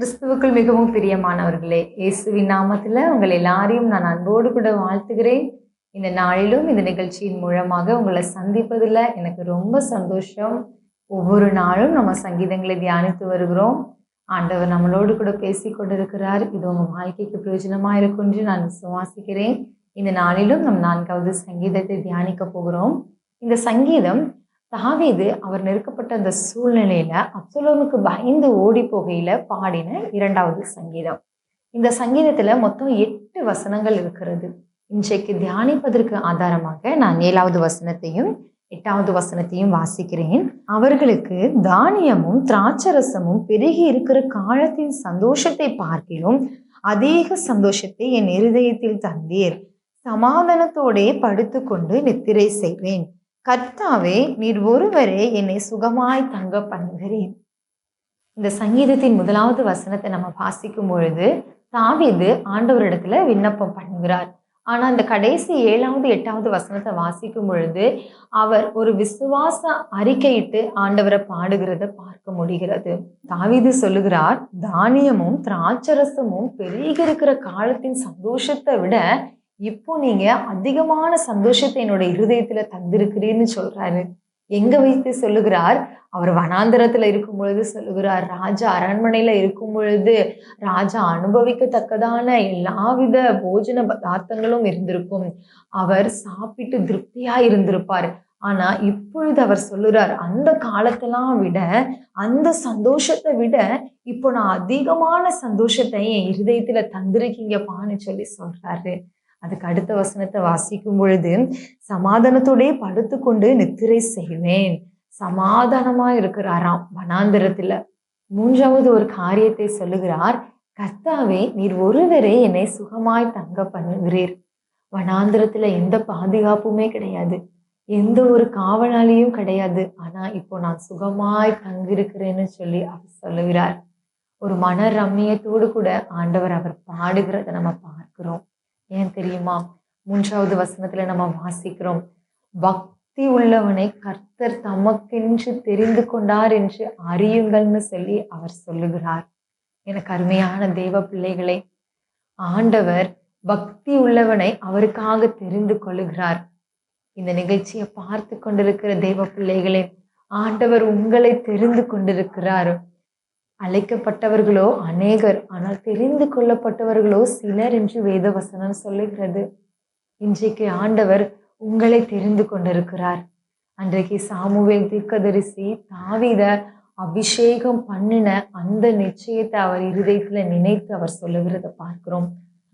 கிறிஸ்துவுக்குள் மிகவும் பிரியமானவர்களே இயேசுவின் நாமத்தில் உங்கள் எல்லாரையும் நான் அன்போடு கூட வாழ்த்துகிறேன். இந்த நாளிலும் இந்த நிகழ்ச்சியின் மூலமாக உங்களை சந்திப்பதில் எனக்கு ரொம்ப சந்தோஷம். ஒவ்வொரு நாளும் நம்ம சங்கீதங்களை தியானித்து வருகிறோம். ஆண்டவர் நம்மளோடு கூட பேசி கொண்டிருக்கிறார். இது உங்கள் வாழ்க்கைக்கு பிரயோஜனமாக இருக்கும் என்று நான் விசுவாசிக்கிறேன். இந்த நாளிலும் நம் நான்காவது சங்கீதத்தை தியானிக்க போகிறோம். இந்த சங்கீதம் தாவீது அவர் நெருக்கப்பட்ட அந்த சூழ்நிலையில அப்சலோமுக்கு பயந்து ஓடி போகையில பாடின இரண்டாவது சங்கீதம். இந்த சங்கீதத்துல மொத்தம் எட்டு வசனங்கள் இருக்கிறது. இன்றைக்கு தியானிப்பதற்கு ஆதாரமாக நான் ஏழாவது வசனத்தையும் எட்டாவது வசனத்தையும் வாசிக்கிறேன். அவர்களுக்கு தானியமும் திராட்சரசமும் பெருகி இருக்கிற காலத்தின் சந்தோஷத்தை பார்க்கிலும் அதிக சந்தோஷத்தை என் இருதயத்தில் தந்தீர். சமாதானத்தோடே படுத்துக்கொண்டு நித்திரை செய்வேன். கர்த்தாவே நீர் ஒருவரே என்னை சுகமாய் தங்க பண்ணுகிறேன் இந்த சங்கீதத்தின் முதலாவது வசனத்தை நம்ம வாசிக்கும் பொழுது தாவீது ஆண்டவரிடத்துல விண்ணப்பம் பண்ணுகிறார். ஆனா அந்த கடைசி ஏழாவது எட்டாவது வசனத்தை வாசிக்கும் பொழுது அவர் ஒரு விசுவாச அறிக்கையிட்டு ஆண்டவரை பாடுகிறத பார்க்க முடிகிறது. தாவிது சொல்லுகிறார் தானியமும் திராட்சரசமும் பெருகி இருக்கிற காலத்தின் சந்தோஷத்தை விட இப்போ நீங்க அதிகமான சந்தோஷத்தை என்னோட இருதயத்துல தந்திருக்கிறீன்னு சொல்றாரு. எங்க வைத்து சொல்லுகிறார் அவர் வனாந்தரத்துல இருக்கும் பொழுது சொல்லுகிறார் ராஜா அரண்மனையில இருக்கும் பொழுது ராஜா அனுபவிக்கத்தக்கதான எல்லாவித போஜன பதார்த்தங்களும் இருந்திருக்கும். அவர் சாப்பிட்டு திருப்தியா இருந்திருப்பார். ஆனா இப்பொழுது அவர் சொல்லுறார் அந்த காலத்தெல்லாம் விட அந்த சந்தோஷத்தை விட இப்போ நான் அதிகமான சந்தோஷத்தை என் இருதயத்துல தந்திருக்கீங்கப்பான்னு சொல்லி சொல்றாரு. அதுக்கு அடுத்த வசனத்தை வாசிக்கும் பொழுது சமாதானத்தோடே படுத்துக்கொண்டு நித்திரை செய்வேன். சமாதானமா இருக்கிறாராம். வனாந்திரத்துல மூன்றாவது ஒரு காரியத்தை சொல்லுகிறார். கர்த்தாவே நீர் ஒருவரே என்னை சுகமாய் தங்க பண்ணுகிறீர். வனாந்திரத்துல எந்த பாதுகாப்புமே கிடையாது. எந்த ஒரு காவலாளியும் கிடையாது. ஆனா இப்போ நான் சுகமாய் தங்கியிருக்கிறேன்னு சொல்லி அவர் சொல்லுகிறார். ஒரு மன ரம்மியத்தோடு கூட ஆண்டவர் அவர் பாடுகிறத நம்ம பார்க்கிறோம். ஏன் தெரியுமா? மூன்றாவது வசனத்துல நம்ம வாசிக்கிறோம் பக்தி உள்ளவனை கர்த்தர் தமக்கென்று தெரிந்து கொண்டார் என்று அறியுங்கள்னு சொல்லி அவர் சொல்லுகிறார். எனக்கு அருமையான தெய்வ பிள்ளைகளை ஆண்டவர் பக்தி உள்ளவனை அவருக்காக தெரிந்து கொள்ளுகிறார். இந்த நிகழ்ச்சியை பார்த்து கொண்டிருக்கிற தெய்வ பிள்ளைகளே ஆண்டவர் உங்களை தெரிந்து கொண்டிருக்கிறார். அழைக்கப்பட்டவர்களோ அநேகர் ஆனால் தெரிந்து கொள்ளப்பட்டவர்களோ சிலர் என்று வேதவசனம் சொல்லுகிறது. இன்றைக்கு ஆண்டவர் உங்களை தெரிந்து கொண்டிருக்கிறார். அன்றைக்கு சாமுவேல் தீர்க்கதரிசி தாவித அபிஷேகம் பண்ணின அந்த நிச்சயத்தை அவர் இருதயத்துல நினைத்து அவர் சொல்லுகிறத பார்க்கிறோம்.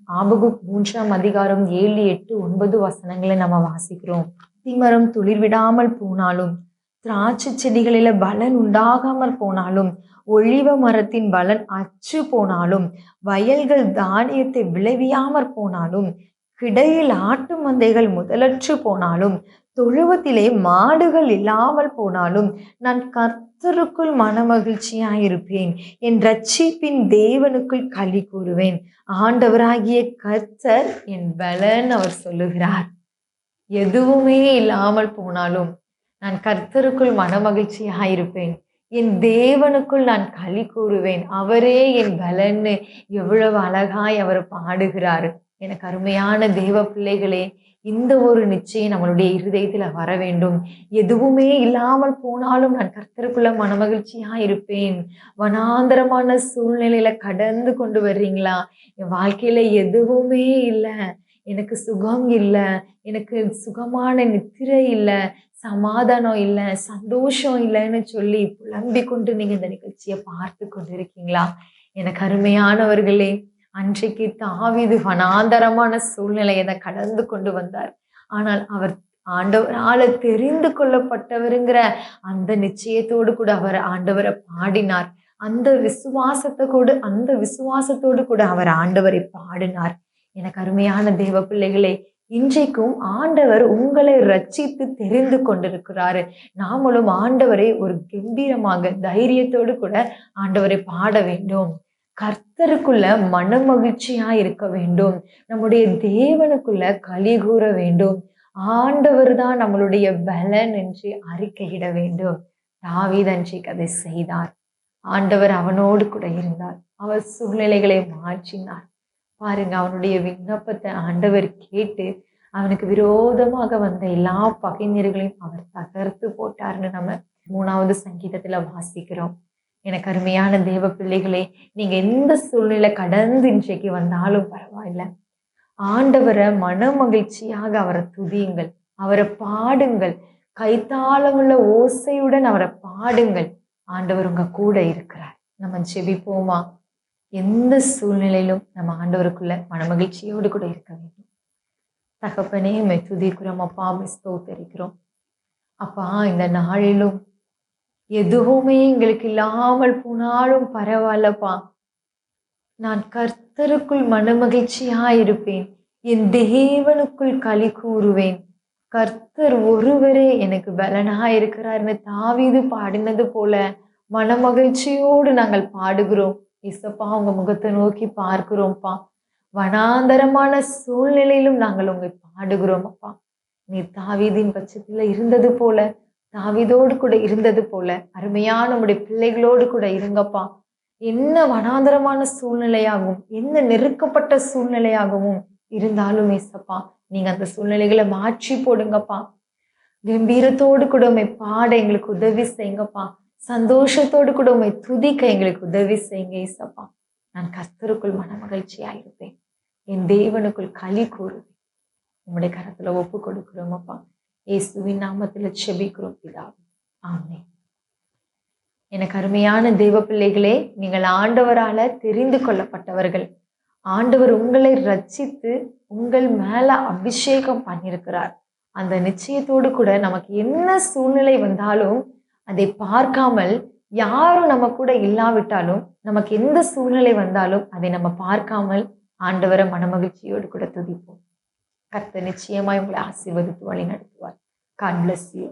ஆபகு மூன்றாம் அதிகாரம் ஏழு எட்டு ஒன்பது வசனங்களை நம்ம வாசிக்கிறோம். திமரம் துளிர் விடாமல் போனாலும் திராட்சை செடிகளில பலன் உண்டாகாமல் போனாலும் ஒளிவ மரத்தின் பலன் அச்சு போனாலும் வயல்கள் தானியத்தை விளைவியாமற் போனாலும் கிடையில் ஆட்டு மந்தைகள் முதலற்று போனாலும் தொழுவத்திலே மாடுகள் இல்லாமல் போனாலும் நான் கர்த்தருக்குள் மனமகிழ்ச்சியாயிருப்பேன் என் ரட்சிப்பின் தேவனுக்குள் களி கூறுவேன். ஆண்டவராகிய கர்த்தர் என் பலன் அவர் சொல்லுகிறார். எதுவுமே இல்லாமல் போனாலும் நான் கர்த்தருக்குள் மனமகிழ்ச்சியாயிருப்பேன் என் தேவனுக்குள் நான் களி கூறுவேன். அவரே என் பலன்னு எவ்வளவு அழகாய் அவர் பாடுகிறார். எனக்கு அருமையான தேவ பிள்ளைகளே இந்த ஒரு நிச்சயம் நம்மளுடைய இருதயத்தில் வர வேண்டும். எதுவுமே இல்லாமல் போனாலும் நான் கர்த்தருக்குள்ள மனமகிழ்ச்சியாக இருப்பேன். வனாந்தரமான சூழ்நிலையில கடந்து கொண்டு வர்றீங்களா? என் வாழ்க்கையில எதுவுமே இல்லை. எனக்கு சுகம் இல்லை எனக்கு சுகமான நித்திரை இல்லை சமாதானம் இல்லை சந்தோஷம் இல்லைன்னு சொல்லி புலம்பி கொண்டு நீங்கள் இந்த நிகழ்ச்சியை பார்த்து கொண்டு இருக்கீங்களா எனக்கு அருமையானவர்களே அன்றைக்கு தாவிது வனாந்தரமான சூழ்நிலையை கடந்து கொண்டு வந்தார். ஆனால் அவர் ஆண்டவரால தெரிந்து கொள்ளப்பட்டவருங்கிற அந்த நிச்சயத்தோடு கூட அவர் ஆண்டவரை பாடினார். அந்த விசுவாசத்தை கூட அந்த விசுவாசத்தோடு கூட அவர் ஆண்டவரை பாடினார். எனக்கு அருமையான தேவ பிள்ளைகளே இன்றைக்கும் ஆண்டவர் உங்களை ரட்சித்து தெரிந்து கொண்டிருக்கிறாரு. நாமளும் ஆண்டவரை ஒரு கம்பீரமாக தைரியத்தோடு கூட ஆண்டவரை பாட வேண்டும். கர்த்தருக்குள்ள மன மகிழ்ச்சியா இருக்க வேண்டும். நம்முடைய தேவனுக்குள்ள களி கூற வேண்டும். ஆண்டவர் தான் நம்மளுடைய பலன் என்று அறிக்கையிட வேண்டும். தாவீது கதை அதை செய்தார். ஆண்டவர் அவனோடு கூட இருந்தார். அவர் சூழ்நிலைகளை மாற்றினார். பாருங்க அவனுடைய விண்ணப்பத்தை ஆண்டவர் கேட்டு அவனுக்கு விரோதமாக வந்த எல்லா பகைஞர்களையும் அவர் தகர்த்து போட்டார்னு நம்ம மூணாவது சங்கீதத்துல வாசிக்கிறோம். எனக்கு அருமையான தேவ பிள்ளைகளே நீங்க எந்த சூழ்நிலை கடந்து இன்றைக்கு வந்தாலும் பரவாயில்ல. ஆண்டவரை மன மகிழ்ச்சியாக அவரை துதியுங்கள் அவரை பாடுங்கள் கைத்தாளமுள்ள ஓசையுடன் அவரை பாடுங்கள். ஆண்டவர் உங்க கூட இருக்கிறார். நம்ம செவிப்போமா எந்த சூழ்நிலையிலும் நம்ம ஆண்டவருக்குள்ள மனமகிழ்ச்சியோடு கூட இருக்க வேண்டும். தகப்பனே மை துதிக்கிறோம். அப்பா மிஸ்தோ தெரிக்கிறோம் அப்பா இந்த நாளிலும் எதுவுமே எங்களுக்கு இல்லாமல் போனாலும் பரவாயில்லப்பா. நான் கர்த்தருக்குள் மனமகிழ்ச்சியா இருப்பேன் என் தேவனுக்குள் களி கூறுவேன். கர்த்தர் ஒருவரே எனக்கு பலனா இருக்கிறார்னு தாவிது பாடினது போல மனமகிழ்ச்சியோடு நாங்கள் பாடுகிறோம். இசப்பா உங்க முகத்தை நோக்கி பார்க்கிறோம்ப்பா. வனாந்தரமான சூழ்நிலையிலும் நாங்கள் உங்களை பாடுகிறோம் அப்பா நீ தாவீதின் பட்சத்துல இருந்தது போல தாவீதோடு கூட இருந்தது போல அருமையான நம்முடைய பிள்ளைகளோடு கூட இருங்கப்பா. என்ன வனாந்தரமான சூழ்நிலையாகவும் என்ன நெருக்கப்பட்ட சூழ்நிலையாகவும் இருந்தாலும் ஏசப்பா நீங்க அந்த சூழ்நிலைகளை மாற்றி போடுங்கப்பா. கம்பீரத்தோடு கூட உண்மை பாட எங்களுக்கு உதவி செய்யுங்கப்பா. சந்தோஷத்தோடு கூட உண்மை துதிக்க எங்களுக்கு உதவி செய்யுங்க இசப்பா நான் கர்த்தருக்குள் மன மகிழ்ச்சியா இருப்பேன் என் தேவனுக்குள் களி கூறுவேன். உங்களுடைய கரத்துல ஒப்பு கொடுக்கிறோம் அப்பா. இயேசுவின் நாமத்துல செபிக்கிறோம் பிதாவே. ஆமே எனக்கு அருமையான தெய்வ பிள்ளைகளே நீங்கள் ஆண்டவரால தெரிந்து கொள்ளப்பட்டவர்கள். ஆண்டவர் உங்களை ரச்சித்து உங்கள் மேல அபிஷேகம் பண்ணியிருக்கிறார். அந்த நிச்சயத்தோடு கூட நமக்கு என்ன சூழ்நிலை வந்தாலும் அதை பார்க்காமல் யாரும் நம்ம கூட இல்லாவிட்டாலும் நமக்கு எந்த சூழ்நிலை வந்தாலும் அதை நம்ம பார்க்காமல் ஆண்டவரை மனமகிழ்ச்சியோடு கூட துதிப்போம். கர்த்த நிச்சயமாய் உங்களை ஆசீர்வதித்து வழி நடத்துவார் காட் பிளஸ் யூ